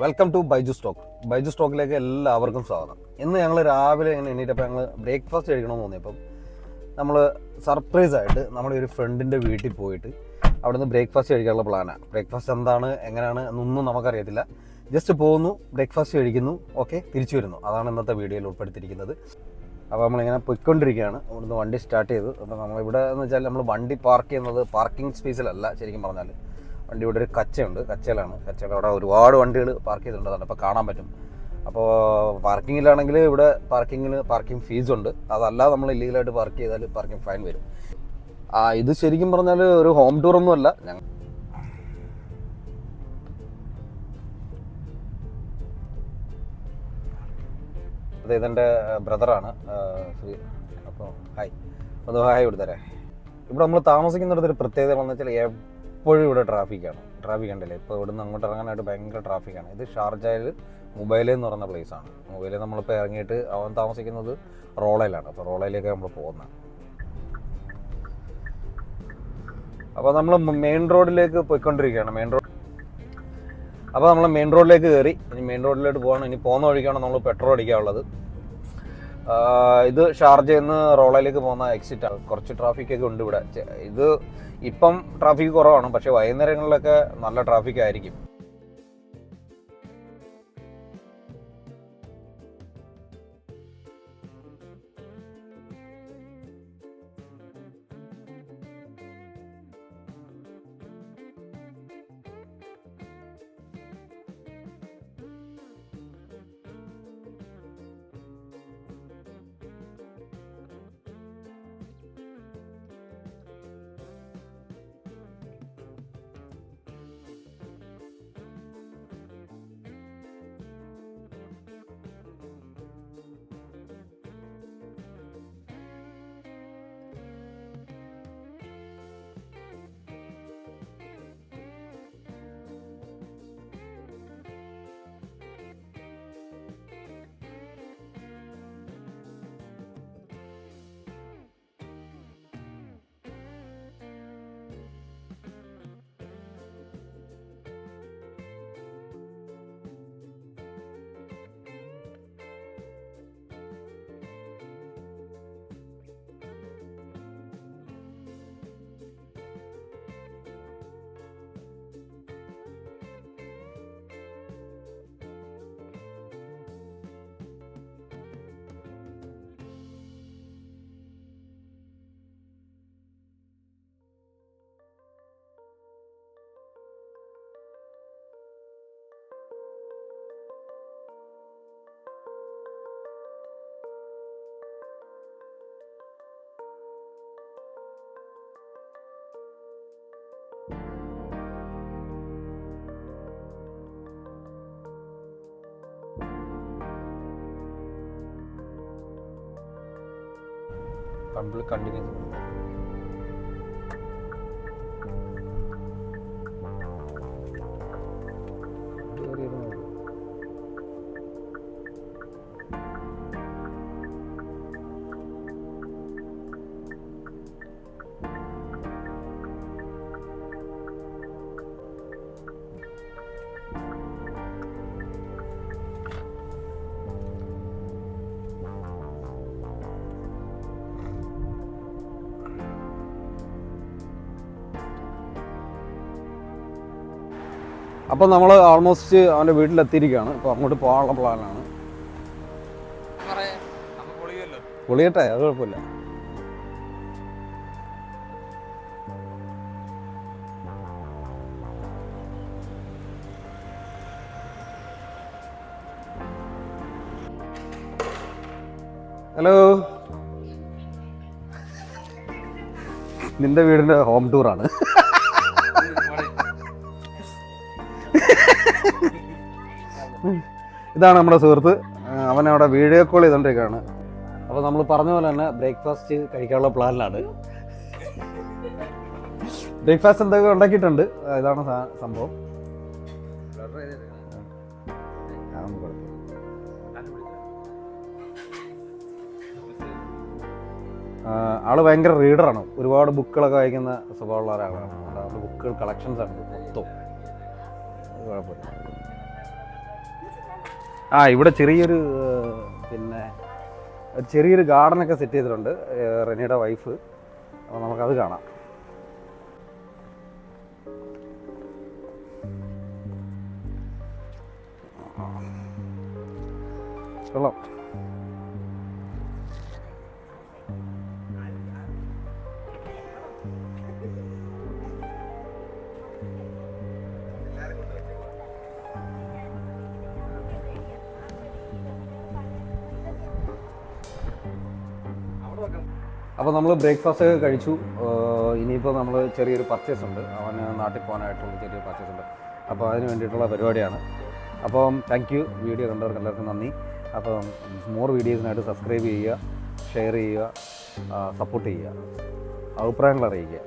Welcome to Baiju stock Baiju സ്റ്റോക്കിലേക്ക് എല്ലാവർക്കും സ്വാഗതം. ഇന്ന് ഞങ്ങൾ രാവിലെ ഇങ്ങനെ എണീറ്റപ്പോൾ ഞങ്ങൾ ബ്രേക്ക്ഫാസ്റ്റ് കഴിക്കണമെന്ന് തോന്നിയപ്പം നമ്മൾ സർപ്രൈസ് ആയിട്ട് നമ്മുടെ ഒരു ഫ്രണ്ടിന്റെ വീട്ടിൽ പോയിട്ട് അവിടെ നിന്ന് ബ്രേക്ക്ഫാസ്റ്റ് കഴിക്കാനുള്ള പ്ലാനാണ് ബ്രേക്ക്ഫാസ്റ്റ് എന്താണ് എങ്ങനെയാണ് എന്നൊന്നും നമുക്കറിയത്തില്ല. ജസ്റ്റ് പോകുന്നു ബ്രേക്ക്ഫാസ്റ്റ് കഴിക്കുന്നു ഓക്കെ തിരിച്ചു വരുന്നു. അതാണ് ഇന്നത്തെ വീഡിയോയിൽ ഉൾപ്പെടുത്തിയിരിക്കുന്നത്. അപ്പോൾ നമ്മളിങ്ങനെ പൊയ്ക്കൊണ്ടിരിക്കുകയാണ്. ഇവിടുന്ന് വണ്ടി സ്റ്റാർട്ട് ചെയ്തു. അപ്പോൾ നമ്മളിവിടെ എന്ന് വെച്ചാൽ നമ്മൾ വണ്ടി പാർക്ക് ചെയ്യുന്നത് പാർക്കിംഗ് സ്പേസിലല്ല ശരിക്കും പറഞ്ഞാൽ വണ്ടി ഇവിടെ ഒരു കച്ചയുണ്ട് കച്ചയിലാണ് കച്ചയുടെ അവിടെ ഒരുപാട് വണ്ടികൾ പാർക്ക് ചെയ്തിട്ടുണ്ട് അതാണ് അപ്പോൾ കാണാൻ പറ്റും. അപ്പോൾ പാർക്കിങ്ങിലാണെങ്കിൽ ഇവിടെ പാർക്കിങ്ങിന് പാർക്കിംഗ് ഫീസ് ഉണ്ട്. അതല്ല നമ്മൾ ഇല്ലീഗലായിട്ട് പാർക്ക് ചെയ്താൽ പാർക്കിംഗ് ഫൈൻ വരും. ആ ഇത് ശരിക്കും പറഞ്ഞാൽ ഒരു ഹോം ടൂർ ഒന്നും അല്ല. ഞങ്ങൾ അത് ഇതെന്റെ ബ്രദറാണ് അപ്പോൾ ഹായ് ഒന്ന് ഹായ് കൊടുത്തരേ. ഇവിടെ നമ്മൾ താമസിക്കുന്നിടത്തൊരു പ്രത്യേകത എന്ന് വെച്ചാൽ എപ്പോഴും ഇവിടെ ട്രാഫിക്കാണ്. ട്രാഫിക് ഉണ്ടല്ലേ ഇപ്പോൾ ഇവിടുന്ന് അങ്ങോട്ട് ഇറങ്ങാനായിട്ട് ഭയങ്കര ട്രാഫിക്കാണ്. ഇത് ഷാർജയിൽ മൊബൈൽ എന്ന് പറയുന്ന പ്ലേസാണ് മൊബൈലിൽ നമ്മളിപ്പോൾ ഇറങ്ങിയിട്ട് അവൻ താമസിക്കുന്നത് റോളയിലാണ്. അപ്പോൾ റോളയിലേക്ക് നമ്മൾ പോകുന്നത് അപ്പോൾ നമ്മൾ മെയിൻ റോഡിലേക്ക് പോയിക്കൊണ്ടിരിക്കുകയാണ്. മെയിൻ റോഡ് അപ്പോൾ നമ്മൾ മെയിൻ റോഡിലേക്ക് കയറി ഇനി മെയിൻ റോഡിലോട്ട് പോകണം ഇനി പോകുന്ന വഴിക്കാണ് നമ്മൾ പെട്രോൾ അടിക്കാനുള്ളത്. ഇത് ഷാർജയിൽ നിന്ന് റോളയിലേക്ക് പോകുന്ന എക്സിറ്റ് ആണ്. കുറച്ച് ട്രാഫിക് ഒക്കെ ഉണ്ട് ഇവിടെ. ഇത് ഇപ്പം ട്രാഫിക് കുറവാണ് പക്ഷേ വൈകുന്നേരങ്ങളിലൊക്കെ നല്ല ട്രാഫിക് ആയിരിക്കും. കണ്ടിന്യൂ അപ്പോൾ നമ്മൾ ഓൾമോസ്റ്റ് അവന്റെ വീട്ടിലെത്തിയിരിക്കുകയാണ്. അപ്പോൾ അങ്ങോട്ട് പോകാനുള്ള പ്ലാനാണ്. പൊളിയട്ടെ അത് കുഴപ്പമില്ല. ഹലോ. നിന്റെ വീടിന്റെ ഹോം ടൂറാണ് ഇതാണ് നമ്മുടെ സുഹൃത്ത്. അവൻ അവിടെ വീഡിയോ കോൾ ചെയ്തോണ്ടിരിക്കുകയാണ്. അപ്പോൾ നമ്മൾ പറഞ്ഞ പോലെ തന്നെ ബ്രേക്ക്ഫാസ്റ്റ് കഴിക്കാനുള്ള പ്ലാനിലാണ് ബ്രേക്ക്ഫാസ്റ്റ് എന്തൊക്കെ ഉണ്ടാക്കിയിട്ടുണ്ട്? ഇതാണ് സംഭവം. ആൾ ഭയങ്കര റീഡറാണ് ഒരുപാട് ബുക്കുകളൊക്കെ വായിക്കുന്ന സ്വഭാവമുള്ള ഒരാളാണ്. ബുക്കുകൾ കളക്ഷൻസ് ആണ് മൊത്തം. കുഴപ്പമില്ല. ആ ഇവിടെ ചെറിയൊരു പിന്നെ ഒരു ചെറിയൊരു ഗാർഡനൊക്കെ സെറ്റ് ചെയ്തിട്ടുണ്ട് റെനിയുടെ വൈഫ് അപ്പോൾ നമുക്കത് കാണാം. കൊള്ളാം. അപ്പോൾ നമ്മൾ ബ്രേക്ക്ഫാസ്റ്റ് ഒക്കെ കഴിച്ചു. ഇനിയിപ്പോൾ നമ്മൾ ചെറിയൊരു പർച്ചേസ് ഉണ്ട്. അവന് നാട്ടിൽ പോകാനായിട്ടുള്ള ചെറിയൊരു പർച്ചേസ് ഉണ്ട്. അപ്പോൾ അതിന് വേണ്ടിയിട്ടുള്ള പരിപാടിയാണ്. അപ്പം താങ്ക് യു വീഡിയോ കണ്ടവർക്ക് എല്ലാവർക്കും നന്ദി. അപ്പം മോർ വീഡിയോസിനായിട്ട് സബ്സ്ക്രൈബ് ചെയ്യുക ഷെയർ ചെയ്യുക സപ്പോർട്ട് ചെയ്യുക. അഭിപ്രായങ്ങൾ അറിയിക്കുക.